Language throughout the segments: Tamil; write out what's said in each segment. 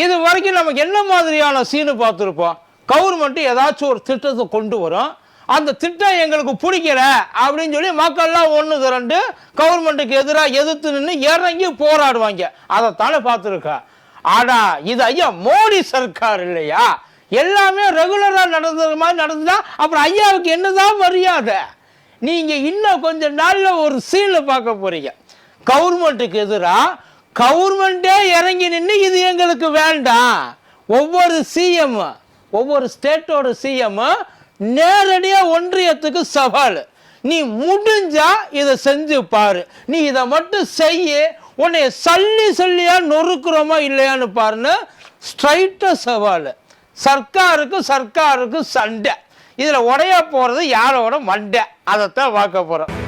இது வரைக்கும் நமக்கு என்ன மாதிரியான சீனு பார்த்துருப்போம்? கவர்மெண்ட் ஏதாச்சும் ஒரு திட்டத்தை கொண்டு வரும். அந்த திட்டம் எங்களுக்கு பிடிக்கல அப்படின்னு சொல்லி மக்கள்லாம் ஒன்று திரண்டு கவர்மெண்ட்டுக்கு எதிராக எதிர்த்து நின்று இறங்கி போராடுவாங்க. அதைத்தானே பார்த்துருக்கா. ஆனா இது ஐயா மோடி சர்க்கார் இல்லையா? எல்லாமே ரெகுலராக நடந்தது மாதிரி நடந்தா அப்புறம் ஐயாவுக்கு என்னதான் மரியாதை? நீங்கள் இன்னும் கொஞ்ச நாளில் ஒரு சீனை பார்க்க போறீங்க. கவர்மெண்ட்டுக்கு எதிராக கவர்மெண்ட்டே இறங்கி நின்று இது எங்களுக்கு வேண்டாம். ஒவ்வொரு சிஎம் ஒவ்வொரு ஸ்டேட்டோட சிஎம் நேரடியாக ஒன்றியத்துக்கு சவால். நீ முடிஞ்சா இதை செஞ்சு பாரு. நீ இதை மட்டும் செய்ய. உன்னை சல்லி சல்லியா நொறுக்குறோமா இல்லையான்னு பாருன்னு ஸ்ட்ரைட்டாக சவால். சர்க்காருக்கு சர்க்காருக்கு சண்டை. இதில் உடைய போகிறது யாரோட மண்டை. அதைத்தான் பார்க்க போகிறோம்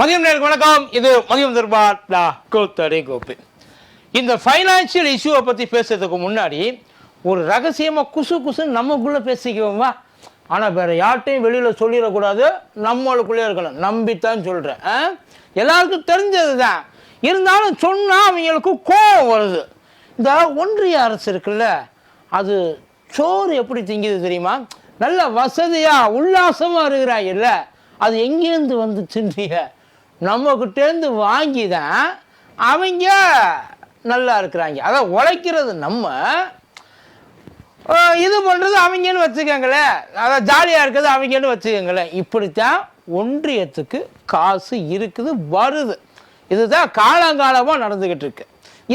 மதியம் நேருக்கு வணக்கம். இது மதியம் தர்பார் டா கோப்பு. இந்த ஃபைனான்சியல் இஷ்யூவை பற்றி பேசுறதுக்கு முன்னாடி ஒரு ரகசியமாக குசு குசுன்னு நமக்குள்ளே பேசிக்குவோம் ஆனால் வேறு யார்ட்டையும் வெளியில் சொல்லிடக்கூடாது. நம்மளுக்குள்ளே இருக்கணும் நம்பித்தான் சொல்கிறேன் எல்லாருக்கும் தெரிஞ்சது தான் இருந்தாலும் சொன்னால் அவங்களுக்கு கோபம் வருது. இந்த ஒன்றிய அரசு இருக்குல்ல அது சோறு எப்படி திங்குது தெரியுமா? நல்ல வசதியாக உல்லாசமாக இருக்கிறாங்கல்ல அது எங்கேருந்து வந்துச்சுன்றிய நம்மக்கிட்டேருந்து வாங்கி தான் அவங்க நல்லா இருக்கிறாங்க. அதான் உழைக்கிறது நம்ம. இது பண்ணுறது அவங்கன்னு வச்சுக்கோங்களேன். அதான் ஜாலியாக இருக்கிறது அவங்கன்னு வச்சுக்கோங்களேன். இப்படித்தான் ஒன்றியத்துக்கு காசு இருக்குது வருது. இதுதான் காலங்காலமாக நடந்துக்கிட்டு இருக்கு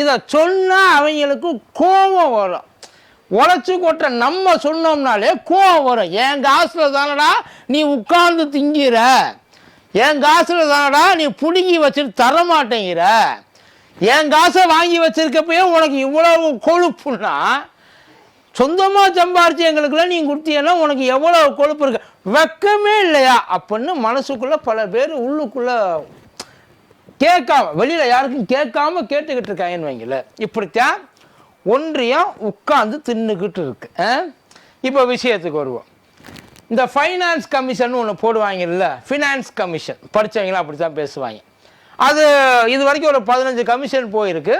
இதை சொன்னால் அவங்களுக்கு கோபம் வரும். உழைச்சி கொட்ட நம்ம சொன்னோம்னாலே கோவம் வரும். என் காசில் தானடா நீ உட்கார்ந்து திங்கிற? என் காசில் தானடா நீ பிடுங்கி வச்சுட்டு தர மாட்டேங்கிற என் காசை வாங்கி வச்சிருக்கப்பயே உனக்கு இவ்வளவு கொழுப்புன்னா சொந்தமாக சம்பாரிச்சு எங்களுக்குலாம் நீ கொடுத்தீங்கன்னா உனக்கு எவ்வளோ கொழுப்பு இருக்கு? வெக்கமே இல்லையா? அப்படின்னு மனசுக்குள்ளே பல பேர் உள்ளுக்குள்ளே கேட்காம வெளியில் யாருக்கும் கேட்காம கேட்டுக்கிட்டு இருக்காங்கன்னு வைங்கள இப்படித்தான் ஒன்றியம் உட்காந்து தின்னுக்கிட்டு இருக்கு. இப்போ விஷயத்துக்கு வருவோம். இந்த ஃபைனான்ஸ் கமிஷன் ஒன்று போடுவாங்கல்ல ஃபினான்ஸ் கமிஷன் படித்தவங்களாம் அப்படி தான் பேசுவாங்க. அது இது வரைக்கும் ஒரு பதினஞ்சு கமிஷன் போயிருக்கு.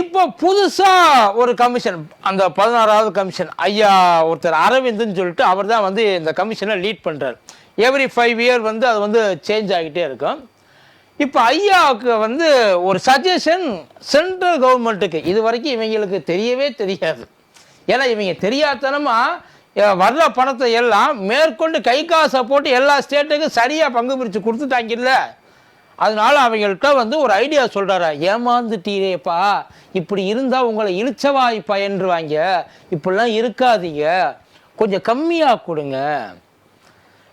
இப்போ புதுசாக ஒரு கமிஷன் அந்த பதினாறாவது கமிஷன் ஐயா ஒருத்தர் அரவிந்துன்னு சொல்லிட்டு அவர் தான் வந்து இந்த கமிஷனை லீட் பண்ணுறார் எவ்ரி ஃபைவ் இயர் வந்து அது வந்து சேஞ்ச் ஆகிட்டே இருக்கும். இப்போ ஐயாவுக்கு வந்து ஒரு சஜஷன் சென்ட்ரல் கவர்மெண்ட்டுக்கு இது வரைக்கும் இவங்களுக்கு தெரியவே தெரியாது. ஏன்னா இவங்க தெரியாதனமாக வர்ற பணத்தை எல்லாம் மேற்கொண்டு கை காசை போட்டு எல்லா ஸ்டேட்டுக்கும் சரியாக பங்கு பிரித்து கொடுத்துட்டாங்கல்ல அதனால் அவங்கள்ட்ட வந்து ஒரு ஐடியா சொல்கிறாரா ஏமாந்துட்டீரேப்பா. இப்படி இருந்தால் உங்களை இழிச்சவாய் பயன்றுவாங்க இப்படிலாம் இருக்காதீங்க. கொஞ்சம் கம்மியாக கொடுங்க.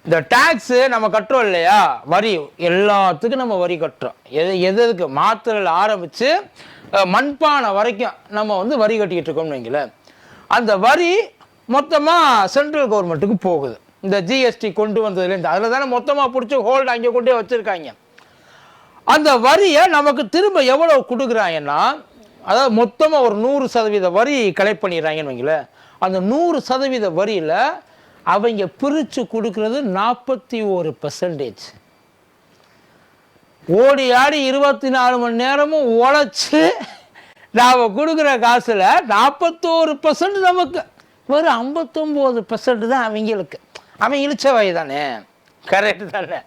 இந்த டேக்ஸு நம்ம கட்டுறோம் இல்லையா? வரி எல்லாத்துக்கும் நம்ம வரி கட்டுறோம். எது எது எதுக்கு? மாத்திரையில் ஆரம்பித்து மண்பானை வரைக்கும் நம்ம வந்து வரி கட்டிக்கிட்டு இருக்கோம்னு வைங்களேன். அந்த வரி மொத்தமாக சென்ட்ரல் கவர்மெண்ட்டுக்கு போகுது. இந்த ஜிஎஸ்டி கொண்டு வந்ததுலேருந்து அதில் தானே மொத்தமாக பிடிச்சி ஹோல்டு அங்கே கொண்டே வச்சுருக்காங்க. அந்த வரியை நமக்கு திரும்ப எவ்வளோ கொடுக்குறாங்கன்னா அதாவது மொத்தமாக ஒரு நூறு சதவீத வரி கலெக்ட் பண்ணிடுறாங்கன்னு வைங்களேன். அந்த நூறு சதவீத வரியில் அவங்க பிரித்து கொடுக்கறது நாற்பத்தி ஒரு பர்சன்டேஜ் ஓடி ஆடி இருபத்தி நாலு மணி நேரமும் உழைச்சி நாம் கொடுக்குற காசில் நாற்பத்தோரு பர்சன்ட் நமக்கு. வெறும் ஐம்பத்தொம்போது பெர்சன்ட் தான் அவங்களுக்கு. அவன் இழிச்ச வகை தானே? கரெக்டு தானே?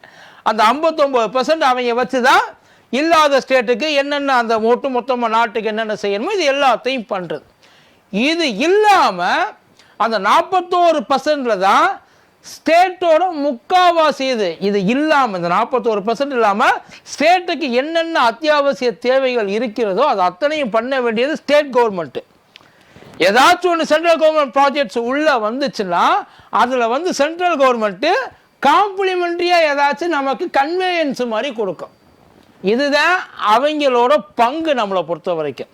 அந்த ஐம்பத்தொம்போது பெர்சன்ட் அவங்க வச்சு தான் இல்லாத ஸ்டேட்டுக்கு என்னென்ன அந்த ஒட்டு மொத்தமாக நாட்டுக்கு என்னென்ன செய்யணுமோ இது எல்லாத்தையும் பண்ணுறது இது இல்லாமல் அந்த நாற்பத்தோரு பர்சன்டில் தான் ஸ்டேட்டோட முக்காவாசி இது. இது இல்லாமல் இந்த நாற்பத்தோரு பர்சன்ட் இல்லாமல் ஸ்டேட்டுக்கு என்னென்ன அத்தியாவசிய தேவைகள் இருக்கிறதோ அது அத்தனையும் பண்ண வேண்டியது ஸ்டேட் கவர்மெண்ட்டு ஏதாச்சும் ஒன்று சென்ட்ரல் கவர்மெண்ட் ப்ராஜெக்ட்ஸ் உள்ளே வந்துச்சுன்னா அதில் வந்து சென்ட்ரல் கவர்மெண்ட்டு காம்ப்ளிமெண்ட்ரியாக ஏதாச்சும் நமக்கு கன்வேயன்ஸ் மாதிரி கொடுக்கும். இதுதான் அவங்களோட பங்கு நம்மளை பொறுத்த வரைக்கும்.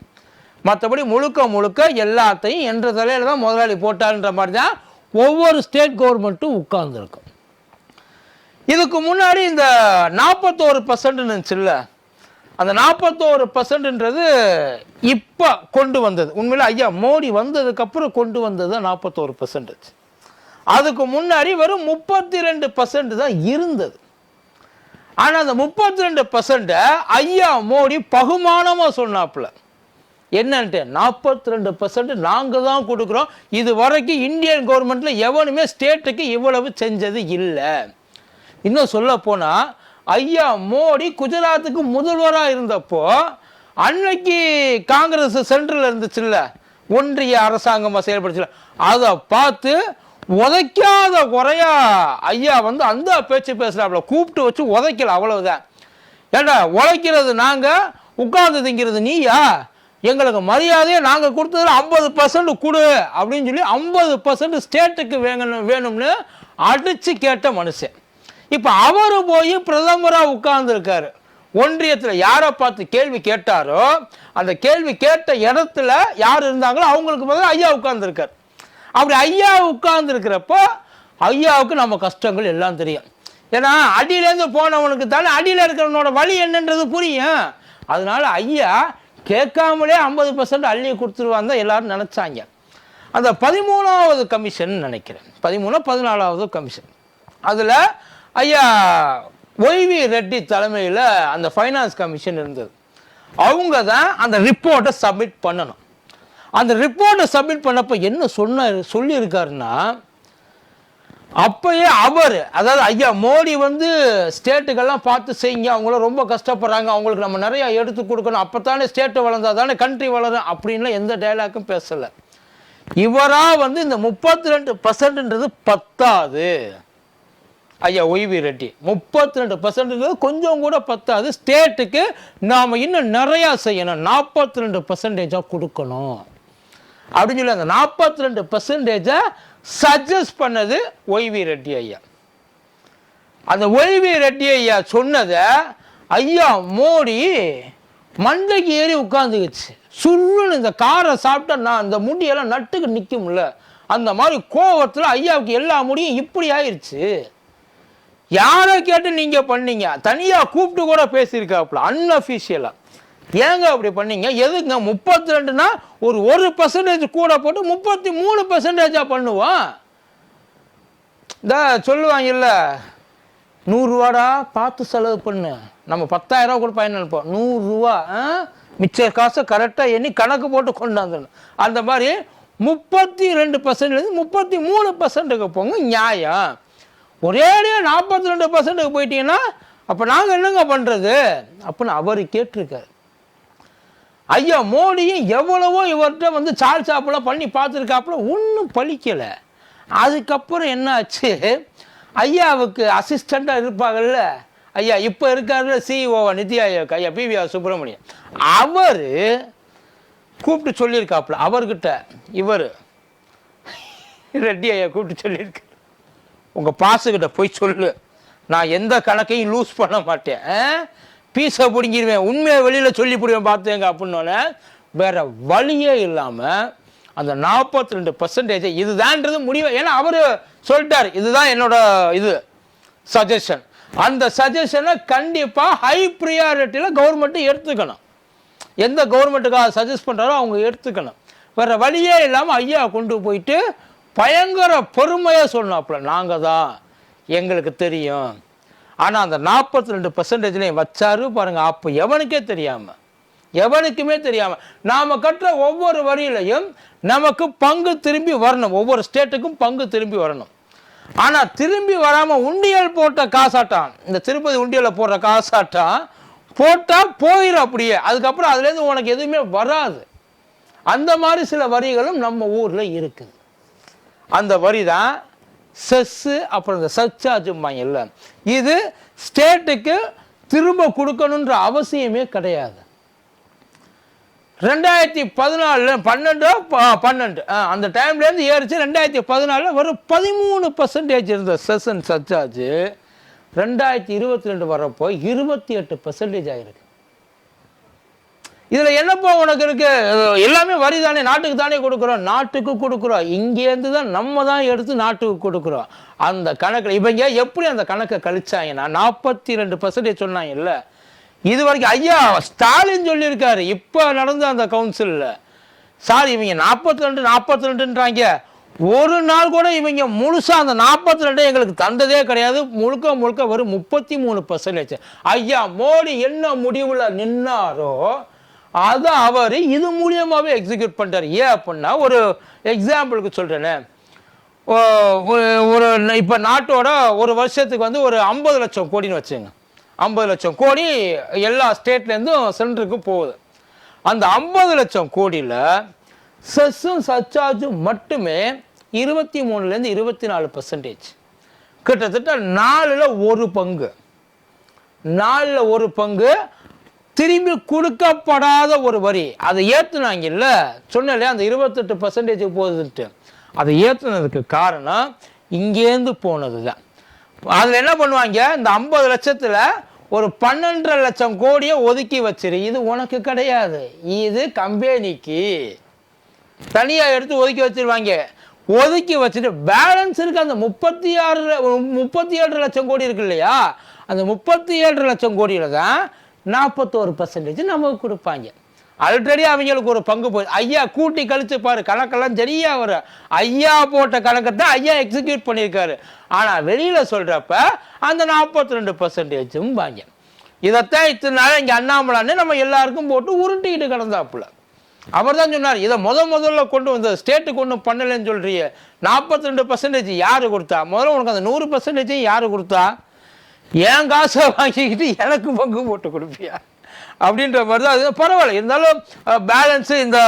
மற்றபடி முழுக்க முழுக்க எல்லாத்தையும் என்ற தலையில் தான் முதலாளி போட்டார்ன்ற மாதிரி தான் ஒவ்வொரு ஸ்டேட் கவர்மெண்ட்டும் உட்கார்ந்துருக்கும். இதுக்கு முன்னாடி இந்த நாற்பத்தோரு பர்சன்ட்னுச்சுல்ல அந்த நாற்பத்தோரு பர்சன்ட்ன்றது இப்போ கொண்டு வந்தது. உண்மையில் ஐயா மோடி வந்ததுக்கப்புறம் கொண்டு வந்தது தான் நாற்பத்தோரு பர்சன்டேஜ் அதுக்கு முன்னாடி வெறும் முப்பத்தி ரெண்டு பர்சன்ட் தான் இருந்தது. ஆனால் அந்த முப்பத்தி ரெண்டு பர்சன்ட்டை ஐயா மோடி பகுமானமாக சொன்னாப்புல. என்னன்ட்டு நாற்பத்தி ரெண்டு பர்சன்ட் நாங்கள் தான் கொடுக்குறோம். இது வரைக்கும் இந்தியன் கவர்மெண்ட்டில் எவனுமே ஸ்டேட்டுக்கு இவ்வளவு செஞ்சது இல்லை. இன்னும் சொல்ல போனால் ஐயா மோடி குஜராத்துக்கு முதல்வராக இருந்தப்போ அன்னைக்கு காங்கிரஸ் சென்ட்ரல் இருந்துச்சுல்ல ஒன்றிய அரசாங்கமாக செயல்படுச்சுல அதை பார்த்து உதைக்காத குறையா ஐயா வந்து அந்த பேச்சு பேசுகிறாப்புல கூப்பிட்டு வச்சு உதைக்கல அவ்வளவுதான். ஏண்டா உழைக்கிறது நாங்கள் உட்கார்ந்து திங்கிறது நீயா? எங்களுக்கு மரியாதையை நாங்கள் கொடுத்ததில் ஐம்பது பர்சன்ட் கொடு அப்படின்னு சொல்லி ஐம்பது பர்சன்ட் ஸ்டேட்டுக்கு வேணும் வேணும்னு அடித்து கேட்ட மனுஷன். இப்போ அவர் போய் பிரதமராக உட்கார்ந்துருக்காரு. ஒன்றியத்தில் யாரை பார்த்து கேள்வி கேட்டாரோ அந்த கேள்வி கேட்ட இடத்துல யார் இருந்தாங்களோ அவங்களுக்கு முதல்ல ஐயா உட்கார்ந்துருக்கார். அப்படி ஐயா உட்கார்ந்துருக்கிறப்போ ஐயாவுக்கு நம்ம கஷ்டங்கள் எல்லாம் தெரியும். ஏன்னா அடியிலேருந்து போனவனுக்கு தானே அடியில் இருக்கிறவனோட வழி என்னன்றது புரியும். அதனால ஐயா கேட்காமலே ஐம்பது பர்சன்ட் அள்ளி கொடுத்துருவான் தான் எல்லாரும் நினச்சாங்க. அந்த பதிமூணாவது கமிஷன் நினைக்கிறேன். பதிமூணு பதினாலாவது கமிஷன். அதில் ஐயா ஒய்வி ரெட்டி தலைமையில் அந்த ஃபைனான்ஸ் கமிஷன் இருந்தது. அவங்க தான் அந்த ரிப்போர்ட்டை சப்மிட் பண்ணணும். அந்த ரிப்போர்ட்டை சப்மிட் பண்ணப்போ என்ன சொன்ன சொல்லியிருக்காருன்னா அப்பயே அவர் அதாவது ஐயா மோடி வந்து ஸ்டேட்டுக்கெல்லாம் பார்த்து செய்யுங்க அவங்களாம் ரொம்ப கஷ்டப்படுறாங்க அவங்களுக்கு நம்ம நிறையா எடுத்து கொடுக்கணும் அப்போ தானே ஸ்டேட்டு வளர்ந்தா தானே கண்ட்ரி வளரும் அப்படின்லாம் எந்த டைலாக்கும் பேசலை. இவராக வந்து இந்த முப்பத்தி ரெண்டு பர்சன்ட்ன்றது பத்தாது. ஐயா ஒய்வி ரெட்டி. முப்பத்தி ரெண்டு பர்சன்ட்ன்றது கொஞ்சம் கூட பத்தாது. ஸ்டேட்டுக்கு நாம் இன்னும் நிறையா செய்யணும். நாற்பத்தி ரெண்டு பர்சன்டேஜாக கொடுக்கணும். அப்படின்னு சொல்லி அந்த நாற்பத்தி ரெண்டு பர்சன்டேஜை சஜஸ்ட் பண்ணது ஒய்வி ரெட்டி ஐயா. அந்த ஒய்வி ரெட்டி ஐயா சொன்னதை ஐயா மோடி மண்டைக்கு ஏறி உட்காந்துக்குச்சு சுருன்னு இந்த காரை சாப்பிட்டா நான் இந்த முடியெல்லாம் நட்டுக்கு நிற்கும்ல. அந்த மாதிரி கோவத்தில் ஐயாவுக்கு எல்லா முடியும் இப்படி ஆயிடுச்சு யாரை கேட்டு நீங்கள் பண்ணீங்க? தனியாக கூப்பிட்டு கூட பேசியிருக்காப்புல அன்அஃபிஷியலாக ஏங்க அப்படி பண்ணீங்க? எதுங்க முப்பத்தி ரெண்டுனா ஒரு ஒரு பர்சன்டேஜ் கூட போட்டு முப்பத்தி மூணு பர்சன்டேஜாக பண்ணுவோம் இந்த சொல்லுவாங்கல்ல நூறுரூவாடா பார்த்து செலவு பண்ணு. நம்ம பத்தாயிரரூவா கூட பயன் நினைப்போம் நூறுரூவா மிச்ச காசை கரெக்டாக எண்ணி கணக்கு போட்டு கொண்டாந்துடணும் அந்த மாதிரி முப்பத்தி ரெண்டு பர்சன்ட்லேருந்து முப்பத்தி மூணு பர்சன்ட்டுக்கு போங்க நியாயம். ஒரேடியாக நாற்பத்தி ரெண்டு பர்சன்ட்டுக்கு போயிட்டீங்கன்னா அப்போ நாங்கள் என்னங்க பண்ணுறது அப்படின்னு அவர் கேட்டிருக்காரு. ஐயா மோடியும் எவ்வளவோ இவர்கிட்ட வந்து சால் சாப்பிடலாம் பண்ணி பார்த்துருக்காப்புல ஒன்றும் பலிக்கலை அதுக்கப்புறம் என்னாச்சு? ஐயாவுக்கு அசிஸ்டண்ட்டாக இருப்பாங்கல்ல? ஐயா இப்போ இருக்காருல்ல சிஇஓவா நிதி ஆயோக். ஐயா பிவிஆர் சுப்பிரமணியன். அவர் கூப்பிட்டு சொல்லியிருக்காப்புல அவர்கிட்ட இவர். ரெட்டி ஐயா கூப்பிட்டு சொல்லியிருக்க. உங்கள் பாசுக்கிட்ட போய் சொல்லு. நான் எந்த கணக்கையும் லூஸ் பண்ண மாட்டேன். பீஸை பிடிங்கிடுவேன் உண்மையை வெளியில் சொல்லி பிடிவேன் பார்த்துங்க அப்படின்னோடனே வேற வழியே இல்லாமல் அந்த நாற்பத்தி ரெண்டு பர்சன்டேஜ் இதுதான்றது முடிவு. ஏன்னா அவர் சொல்லிட்டார். இதுதான் என்னோட இது சஜஷன் அந்த சஜஷனை கண்டிப்பாக ஹை ப்ரியாரிட்டியில் கவர்மெண்ட்டு எடுத்துக்கணும். எந்த கவர்மெண்ட்டுக்காக சஜஸ்ட் பண்ணுறாரோ அவங்க எடுத்துக்கணும். வேற வழியே இல்லாமல் ஐயா கொண்டு போயிட்டு பயங்கர பொறுமையாக சொன்னாப்புல நாங்கள் தான் எங்களுக்கு தெரியும். ஆனால் அந்த நாற்பத்தி ரெண்டு பர்சன்டேஜ்லையும் வச்சாரு பாருங்கள் அப்போ எவனுக்கே தெரியாமல் எவனுக்குமே தெரியாமல் நாம் கட்டுற ஒவ்வொரு வரியிலையும் நமக்கு பங்கு திரும்பி வரணும். ஒவ்வொரு ஸ்டேட்டுக்கும் பங்கு திரும்பி வரணும். ஆனால் திரும்பி வராமல் உண்டியல் போட்ட காசாட்டம் இந்த திருப்பதி உண்டியலில் போடுற காசாட்டம் போட்டால் போயிடும் அப்படியே. அதுக்கப்புறம் அதுலேருந்து உனக்கு எதுவுமே வராது. அந்த மாதிரி சில வரிகளும் நம்ம ஊரில் இருக்குது அந்த வரி தான் செஸ்ஸு அப்புறம் இந்த சர்ச்சார்ஜும்பாங்கல்ல இது ஸ்டேட்டுக்கு திரும்ப கொடுக்கணுன்ற அவசியமே கிடையாது. ரெண்டாயிரத்தி பதினாலில் பன்னெண்டோ ப- பன்னெண்டு அந்த டைம்லேருந்து ஏறிச்சு ரெண்டாயிரத்தி பதினாலில் வரும் பதிமூணு பர்சன்டேஜ் இருந்த செஸ் அண்ட் ரெண்டாயிரத்தி இருபத்தி ரெண்டு வரப்போ இருபத்தி எட்டு பர்சன்டேஜ் ஆகிருக்கு இதில் என்னப்பா உனக்கு இருக்கு? எல்லாமே வரி தானே நாட்டுக்கு தானே கொடுக்குறோம். நாட்டுக்கு கொடுக்குறோம். இங்கேருந்து தான் நம்ம தான் எடுத்து நாட்டுக்கு கொடுக்குறோம். அந்த கணக்கில் இவங்க எப்படி அந்த கணக்கை கழிச்சாங்கன்னா நாற்பத்தி ரெண்டு பர்சன்டேஜ் சொன்னாங்கல்ல இது வரைக்கும் ஐயா ஸ்டாலின் சொல்லியிருக்காரு. இப்போ நடந்த அந்த கவுன்சிலில் சார் இவங்க நாற்பத்தி ரெண்டு நாற்பத்தி ரெண்டுன்றாங்க ஒரு நாள் கூட இவங்க முழுசாக அந்த நாற்பத்தி ரெண்டு எங்களுக்கு தந்ததே கிடையாது. முழுக்க முழுக்க வரும் முப்பத்தி மூணு பர்சன்டேஜ் ஐயா மோடி என்ன முடிவில் நின்னாரோ அதை அவர் இது மூலியமாகவே எக்ஸிக்யூட் பண்ணுறாரு ஏன் அப்படின்னா ஒரு எக்ஸாம்பிளுக்கு சொல்கிறேனே ஒரு இப்போ நாட்டோட ஒரு வருஷத்துக்கு வந்து ஒரு ஐம்பது லட்சம் கோடின்னு வச்சுங்க. ஐம்பது லட்சம் கோடி எல்லா ஸ்டேட்லேருந்தும் சென்டருக்கும் போகுது. அந்த ஐம்பது லட்சம் கோடியில் செஸ்ஸும் சர்ச்சார்ஜும் மட்டுமே இருபத்தி மூணுலேருந்து இருபத்தி நாலு பர்சன்டேஜ் கிட்டத்தட்ட நாலில் ஒரு பங்கு. நாலில் ஒரு பங்கு திரும்பி கொடுக்கப்படாத ஒரு வரி. அதை ஏற்றுனாங்கல்ல சொன்னல அந்த இருபத்தெட்டு பர்சன்டேஜ் போகுதுன்ட்டு அதை ஏற்றுனதுக்கு காரணம் இங்கேருந்து போனது தான் அதில் என்ன பண்ணுவாங்க இந்த ஐம்பது லட்சத்தில் ஒரு பன்னெண்டரை லட்சம் கோடியை ஒதுக்கி வச்சிரு. இது உனக்கு கிடையாது. இது கம்பெனிக்கு. தனியாக எடுத்து ஒதுக்கி வச்சிருவாங்க. ஒதுக்கி வச்சுட்டு பேலன்ஸ் இருக்கு. அந்த முப்பத்தி ஆறு முப்பத்தி ஏழு லட்சம் கோடி இருக்கு இல்லையா? அந்த முப்பத்தி ஏழு லட்சம் கோடியில் தான் நாற்பத்தோரு பர்சன்டேஜ் நமக்கு கொடுப்பாங்க. ஆல்ரெடி அவங்களுக்கு ஒரு பங்கு போய் ஐயா கூட்டி கழிச்சு பாரு கணக்கெல்லாம் சரியா வரும் ஐயா போட்ட கணக்கை தான் ஐயா எக்ஸிக்யூட் பண்ணியிருக்காரு. ஆனால் வெளியில் சொல்கிறப்ப அந்த நாற்பத்தி ரெண்டு பர்சன்டேஜும் வாங்க. இதைத்தான் இத்தனை நாள் இங்கே அண்ணாமலான்னு நம்ம எல்லாருக்கும் போட்டு உருட்டிக்கிட்டு கிடந்தாப்புல. அவர் தான் சொன்னார் இதை முத முதல்ல கொண்டு வந்த ஸ்டேட்டுக்கு ஒன்றும் பண்ணலைன்னு சொல்கிறீ நாற்பத்தி ரெண்டு பர்சன்டேஜ் யார் கொடுத்தா? முதல்ல உனக்கு அந்த நூறு பர்சன்டேஜையும் யார் கொடுத்தா? என் காசை வாங்கிக்கிட்டு எனக்கு பங்கு போட்டு கொடுப்பியா? அப்படின்ற மாதிரி தான் அது. பரவாயில்ல. இருந்தாலும் பேலன்ஸு இந்த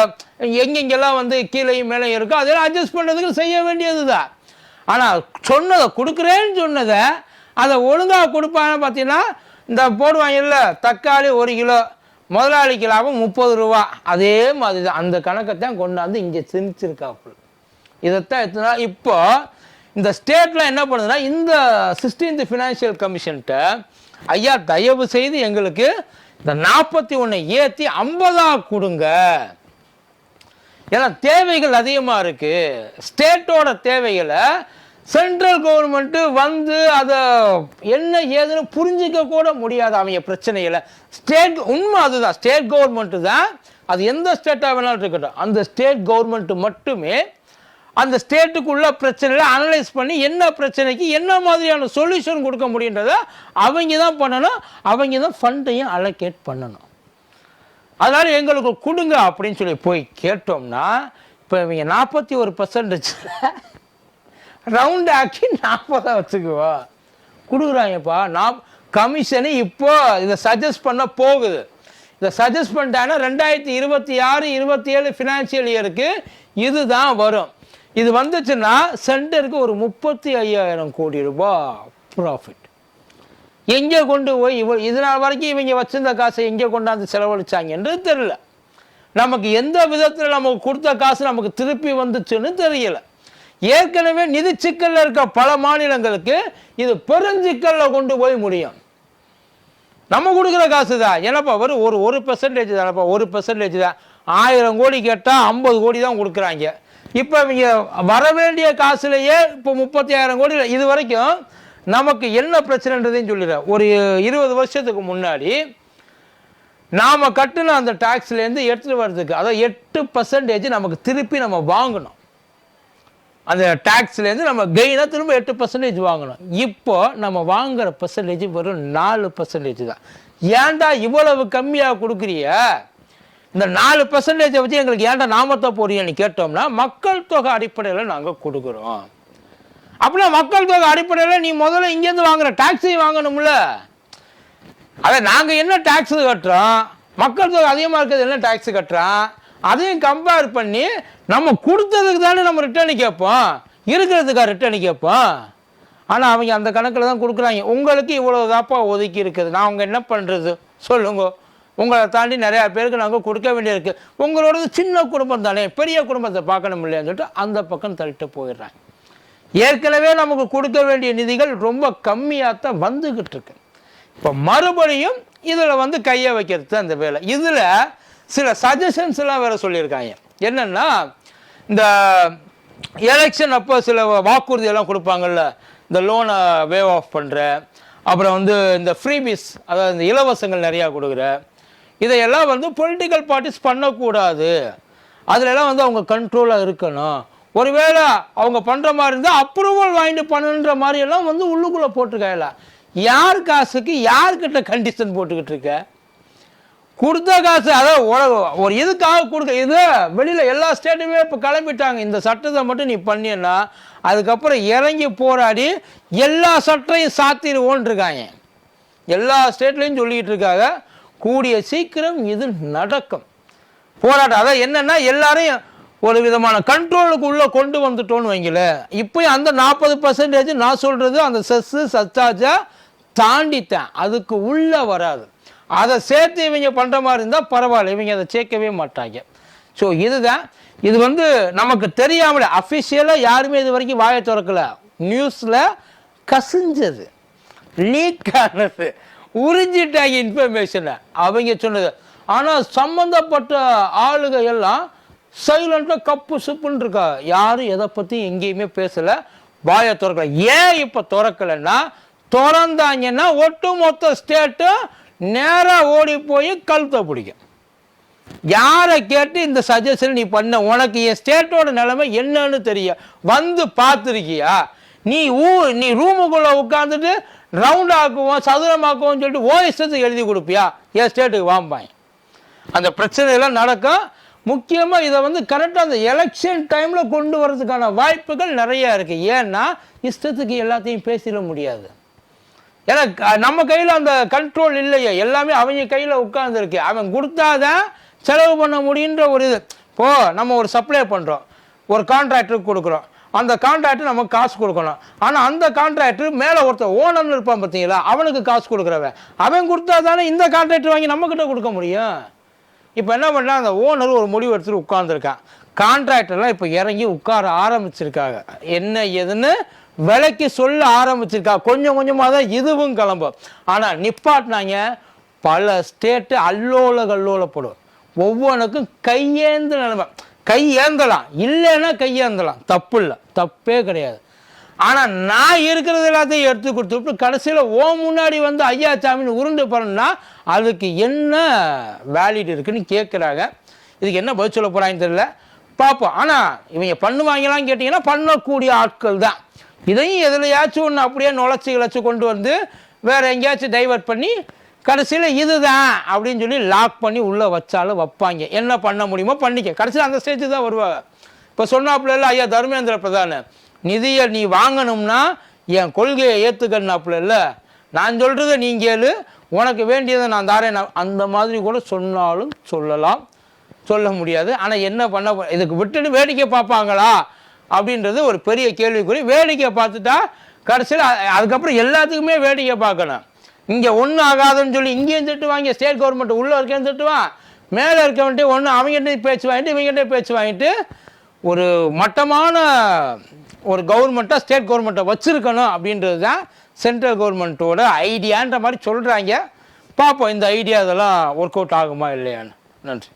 எங்கெங்கெல்லாம் வந்து கீழேயும் மேலே இருக்கோ அதெல்லாம் அட்ஜஸ்ட் பண்ணுறதுக்கு செய்ய வேண்டியது தான் ஆனால் சொன்னதை கொடுக்குறேன்னு சொன்னதை அதை ஒழுங்காக கொடுப்பாங்கன்னு பார்த்தீங்கன்னா இந்த போடுவாங்கல்ல தக்காளி ஒரு கிலோ முதலாளிக்கு லாபம் முப்பது ரூபா. அதே மாதிரி தான் அந்த கணக்கை தான் கொண்டாந்து இங்கே திணிச்சிருக்காப்புல இதைத்தான் எத்தனை இப்போ இந்த ஸ்டேட்லாம் என்ன பண்ணுதுன்னா இந்த சிக்ஸ்டீன்த் ஃபினான்ஷியல் கமிஷன்கிட்ட ஐயா தயவு செய்து எங்களுக்கு இந்த நாற்பத்தி ஒன்று ஏற்றி ஐம்பதாக கொடுங்க. ஏன்னா தேவைகள் அதிகமாக இருக்குது ஸ்டேட்டோட தேவைகளை சென்ட்ரல் கவர்மெண்ட்டு வந்து அதை என்ன ஏதுன்னு புரிஞ்சிக்க கூட முடியாது அவங்க பிரச்சனைகளை ஸ்டேட் உண்மை அதுதான். ஸ்டேட் கவர்மெண்ட்டு தான். அது எந்த ஸ்டேட்டாக வேணாலும் இருக்கட்டும். அந்த ஸ்டேட் கவர்மெண்ட்டு மட்டுமே அந்த ஸ்டேட்டுக்குள்ள பிரச்சனைகளை அனலைஸ் பண்ணி என்ன பிரச்சனைக்கு என்ன மாதிரியான சொல்யூஷன் கொடுக்க முடியுன்றதை அவங்க தான் பண்ணணும். அவங்க தான் ஃபண்டையும் அலோகேட் பண்ணணும். அதனால் எங்களுக்கு கொடுங்க அப்படின்னு சொல்லி போய் கேட்டோம்னா இப்போ இவங்க நாற்பத்தி ஒரு பர்சன்டேஜில் ரவுண்ட் ஆக்கி நாற்பதாக வச்சுக்குவோம் கொடுக்குறாங்கப்பா. நான் கமிஷனு இப்போ இதை சஜஸ்ட் பண்ண போகுது. இதை சஜஸ்ட் பண்ணிட்டாங்கன்னா ரெண்டாயிரத்தி இருபத்தி ஆறு இருபத்தி ஏழு ஃபினான்ஷியல் இயருக்கு இதுதான் வரும். இது வந்துச்சுன்னா சென்டருக்கு ஒரு முப்பத்தி ஐயாயிரம் கோடி ரூபாய் ப்ராஃபிட் எங்கே கொண்டு போய் இவ இதனால் வரைக்கும் இவங்க வச்சிருந்த காசை எங்கே கொண்டாந்து செலவழிச்சாங்கன்றது தெரியல. நமக்கு எந்த விதத்தில் நமக்கு கொடுத்த காசு நமக்கு திருப்பி வந்துச்சுன்னு தெரியல. ஏற்கனவே நிதி சிக்கலில் இருக்க பல மாநிலங்களுக்கு இது பெருஞ்சிக்கலில் கொண்டு போய் முடியும். நம்ம கொடுக்குற காசு தான் என்னப்பா வரும் ஒரு ஒரு பெர்சன்டேஜ் தானப்பா? ஒரு பெர்சன்டேஜ் தான். ஆயிரம் கோடி கேட்டால் ஐம்பது கோடி தான் கொடுக்குறாங்க. இப்போ இவங்க வர வேண்டிய காசுலேயே இப்போ முப்பத்தி ஆயிரம் கோடி இது வரைக்கும் நமக்கு என்ன பிரச்சனைன்றதையும் சொல்லிடுறேன் ஒரு இருபது வருஷத்துக்கு முன்னாடி நாம் கட்டின அந்த டேக்ஸ்லேருந்து எடுத்துகிட்டு வர்றதுக்கு அதாவது எட்டு பர்சன்டேஜ் நமக்கு திருப்பி நம்ம வாங்கணும். அந்த டேக்ஸ்லேருந்து நம்ம கெயினாக திரும்ப எட்டு பர்சன்டேஜ் வாங்கணும். இப்போ நம்ம வாங்குற பர்சன்டேஜ் வெறும் நாலு பர்சன்டேஜ் தான். ஏன்டா இவ்வளவு கம்மியாக கொடுக்குறிய இந்த நாலு பர்சன்டேஜை வச்சு எங்களுக்கு ஏன்டா நாமத்தை போறீங்கன்னு கேட்டோம்னா மக்கள் தொகை அடிப்படையில் நாங்கள் கொடுக்குறோம். அப்படின்னா மக்கள் தொகை அடிப்படையில் நீ முதல்ல இங்கேருந்து வாங்குற டாக்ஸையும் வாங்கணும்ல. அதை நாங்கள் என்ன டேக்ஸ் கட்டுறோம்? மக்கள் தொகை அதிகமாக இருக்கிறது என்ன டேக்ஸ் கட்டுறோம்? அதையும் கம்பேர் பண்ணி நம்ம கொடுத்ததுக்கு தானே நம்ம ரிட்டர்னு கேட்போம். இருக்கிறதுக்கா ரிட்டர்னு கேட்போம். ஆனால் அவங்க அந்த கணக்கில் தான் கொடுக்குறாங்க. உங்களுக்கு இவ்வளோ தாப்பா ஒதுக்கி இருக்குது. நான் அவங்க என்ன பண்ணுறது சொல்லுங்க. உங்களை தாண்டி நிறையா பேருக்கு நாங்கள் கொடுக்க வேண்டியிருக்கு. உங்களோடது சின்ன குடும்பம் தானே பெரிய குடும்பத்தை பார்க்கணும் இல்லையான்னு சொல்லிட்டு அந்த பக்கம் தள்ளிட்டு போயிடுறாங்க. ஏற்கனவே நமக்கு கொடுக்க வேண்டிய நிதிகள் ரொம்ப கம்மியாக தான் வந்துக்கிட்டு இருக்கு. இப்போ மறுபடியும் இதில் வந்து கையை வைக்கிறது தான் வேலை. இதில் சில சஜஷன்ஸ்லாம் வேறு சொல்லியிருக்காங்க. என்னென்னா இந்த எலெக்ஷன் அப்போ சில வாக்குறுதியெல்லாம் கொடுப்பாங்கள்ல கொடுப்பாங்கல்ல இந்த லோனை வேவ் ஆஃப் பண்ணுற அப்புறம் வந்து இந்த ஃப்ரீபீஸ் அதாவது இந்த இலவசங்கள் நிறையா கொடுக்குற இதையெல்லாம் வந்து பொலிட்டிக்கல் பார்ட்டிஸ் பண்ணக்கூடாது. அதிலெல்லாம் வந்து அவங்க கண்ட்ரோலாக இருக்கணும். ஒருவேளை அவங்க பண்ணுற மாதிரி இருந்தால் அப்ரூவல் வாங்கிட்டு பண்ணுன்ற மாதிரி எல்லாம் வந்து உள்ளுக்குள்ளே போட்டிருக்காங்களா யார் காசுக்கு யார்கிட்ட கண்டிஷன் போட்டுக்கிட்டு இருக்க? கொடுத்த காசு அதாவது ஒரு- ஒரு இதுக்காக கொடுக்க இது வெளியில் எல்லா ஸ்டேட்டுமே இப்போ கிளம்பிட்டாங்க. இந்த சட்டத்தை மட்டும் நீ பண்ணியன்னா அதுக்கப்புறம் இறங்கி போராடி எல்லா சட்டையும் சாத்திடுவோன்னு இருக்காங்க எல்லா ஸ்டேட்லேயும் சொல்லிக்கிட்டு இருக்காங்க. கூடிய சீக்கிரம் இது நடக்கும். போராட்டம் அதான் என்னன்னா எல்லாரையும் ஒரு விதமான கண்ட்ரோலுக்கு உள்ளே கொண்டு வந்துட்டோன்னு வைங்களேன் இப்போயும் அந்த நாற்பது பர்சன்டேஜ் நான் சொல்கிறது அந்த செஸ்ஸு சச்சாஜா தாண்டித்தேன் அதுக்கு உள்ளே வராது. அதை சேர்த்து இவங்க பண்ணுற மாதிரி இருந்தால் பரவாயில்ல இவங்க அதை சேர்க்கவே மாட்டாங்க. ஸோ இதுதான். இது வந்து நமக்கு தெரியாமலே அஃபிஷியலாக யாருமே இது வரைக்கும் வாயை திறக்கல. நியூஸில் கசிஞ்சது. லீக் ஆனது. உறிஞ்சிட்டாங்க இன்ஃபர்மேஷனை அவங்க சொன்னது. ஆனால் சம்மந்தப்பட்ட ஆளுக எல்லாம் சைலண்ட்டாக கப்பு சுப்புன்னு இருக்கா. யாரும் எதை பற்றி எங்கேயுமே பேசலை. வாயை திறக்கல. ஏன் இப்போ திறக்கலைன்னா திறந்தாங்கன்னா ஒட்டுமொத்த ஸ்டேட்டும் நேராக ஓடி போய் கழுத்தை பிடிக்கும். யாரை கேட்டு இந்த சஜஷன் நீ பண்ண? உனக்கு என் ஸ்டேட்டோட நிலைமை என்னன்னு தெரியும். வந்து பார்த்துருக்கியா? நீ ஊ நீ ரூமுக்குள்ளே உட்காந்துட்டு ரவுண்டாக்குவோம் ஆக்குவோம் சொல்லிட்டு ஓ இஷ்டத்துக்கு எழுதி கொடுப்பியா? என் ஸ்டேட்டுக்கு வாம்பாய் அந்த பிரச்சனையெல்லாம் நடக்கும். முக்கியமாக இதை வந்து கரெக்டாக அந்த எலெக்ஷன் டைமில் கொண்டு வரதுக்கான வாய்ப்புகள் நிறையா இருக்குது ஏன்னா இஷ்டத்துக்கு எல்லாத்தையும் பேசிட முடியாது. ஏன்னா நம்ம கையில் அந்த கண்ட்ரோல் இல்லையே. எல்லாமே அவங்க கையில் உட்காந்துருக்கு அவன் கொடுத்தாதான் செலவு பண்ண முடியுன்ற ஒரு இது. இப்போ நம்ம ஒரு சப்ளை பண்ணுறோம் ஒரு கான்ட்ராக்டருக்கு கொடுக்குறோம். அந்த கான்ட்ராக்டர் நமக்கு காசு கொடுக்கணும். ஆனால் அந்த கான்ட்ராக்டர் மேலே ஒருத்தர் ஓனர்னு இருப்பான் பார்த்தீங்களா? அவனுக்கு காசு கொடுக்குறவன். அவன் கொடுத்தா தானே இந்த கான்ட்ராக்டர் வாங்கி நம்மக்கிட்ட கொடுக்க முடியும். இப்போ என்ன பண்ணலாம் அந்த ஓனர் ஒரு முடிவு எடுத்துகிட்டு உட்காந்துருக்கான் கான்ட்ராக்டர்லாம் இப்போ இறங்கி உட்கார ஆரம்பிச்சிருக்காங்க. என்ன ஏதுன்னு விலைக்கு சொல்ல ஆரம்பிச்சிருக்கா. கொஞ்சம் கொஞ்சமாக தான் இதுவும் கிளம்பும். ஆனால் நிப்பாட்டினாங்க. பல ஸ்டேட்டு அல்லோல கல்லோலப்படும் ஒவ்வொன்றுக்கும் கையேந்து நிலைமை. கை ஏந்தலாம் இல்லைன்னா கையேந்தலாம். தப்பு இல்லை தப்பே கிடையாது. ஆனால் நான் இருக்கிறது எல்லாத்தையும் எடுத்து கொடுத்துட்டு கடைசியில் ஓ முன்னாடி வந்து ஐயா சாமின்னு உருண்டு போகிறோம்னா அதுக்கு என்ன வேலிட் இருக்குன்னு கேட்குறாங்க இதுக்கு என்ன பதில் சொல்ல போகிறாங்கன்னு தெரியல. பார்ப்போம். ஆனால் இவங்க பண்ணுவாங்களான்னு கேட்டிங்கன்னா பண்ணக்கூடிய ஆட்கள் தான். இதையும் எதுலையாச்சும் ஒன்று அப்படியே நுழைச்சி கிளச்சி கொண்டு வந்து வேறு எங்கேயாச்சும் டைவர்ட் பண்ணி கடைசியில் இதுதான் அப்படின்னு சொல்லி லாக் பண்ணி உள்ளே வச்சாலும் வைப்பாங்க. என்ன பண்ண முடியுமோ பண்ணிக்க. கடைசியில் அந்த ஸ்டேஜ் தான் வருவாங்க. இப்போ சொன்னாப்புல இல்லை ஐயா தர்மேந்திர பிரதான் நிதியை நீ வாங்கணும்னா என் கொள்கையை ஏற்றுக்கணுனாப்புல இல்லை நான் சொல்கிறத நீ கேளு. உனக்கு வேண்டியதை நான் தாரேன். நான் அந்த மாதிரி கூட சொன்னாலும் சொல்லலாம். சொல்ல முடியாது. ஆனால் என்ன பண்ண இதுக்கு விட்டுட்டு வேடிக்கை பார்ப்பாங்களா? அப்படின்றது ஒரு பெரிய கேள்விக்குறி. வேடிக்கை பார்த்துட்டா கடைசியில் அதுக்கப்புறம் எல்லாத்துக்குமே வேடிக்கை பார்க்கணும். இங்கே ஒன்றும் ஆகாதுன்னு சொல்லி இங்கேயும் திட்டுவாங்க ஸ்டேட் கவர்மெண்ட் உள்ளே இருக்கேன்னு திட்டுவான். மேலே இருக்கவன்ட்டு ஒன்று அவங்ககிட்ட பேச்சு வாங்கிட்டு இவங்ககிட்ட பேச்சு வாங்கிட்டு ஒரு மட்டமான ஒரு கவர்மெண்ட்டாக ஸ்டேட் கவர்மெண்ட்டை வச்சுருக்கணும் அப்படின்றது தான் சென்ட்ரல் கவர்மெண்ட்டோட ஐடியான்ற மாதிரி சொல்கிறாங்க பார்ப்போம் இந்த ஐடியா இதெல்லாம் ஒர்க் அவுட் ஆகுமா இல்லையான்னு. நன்றி.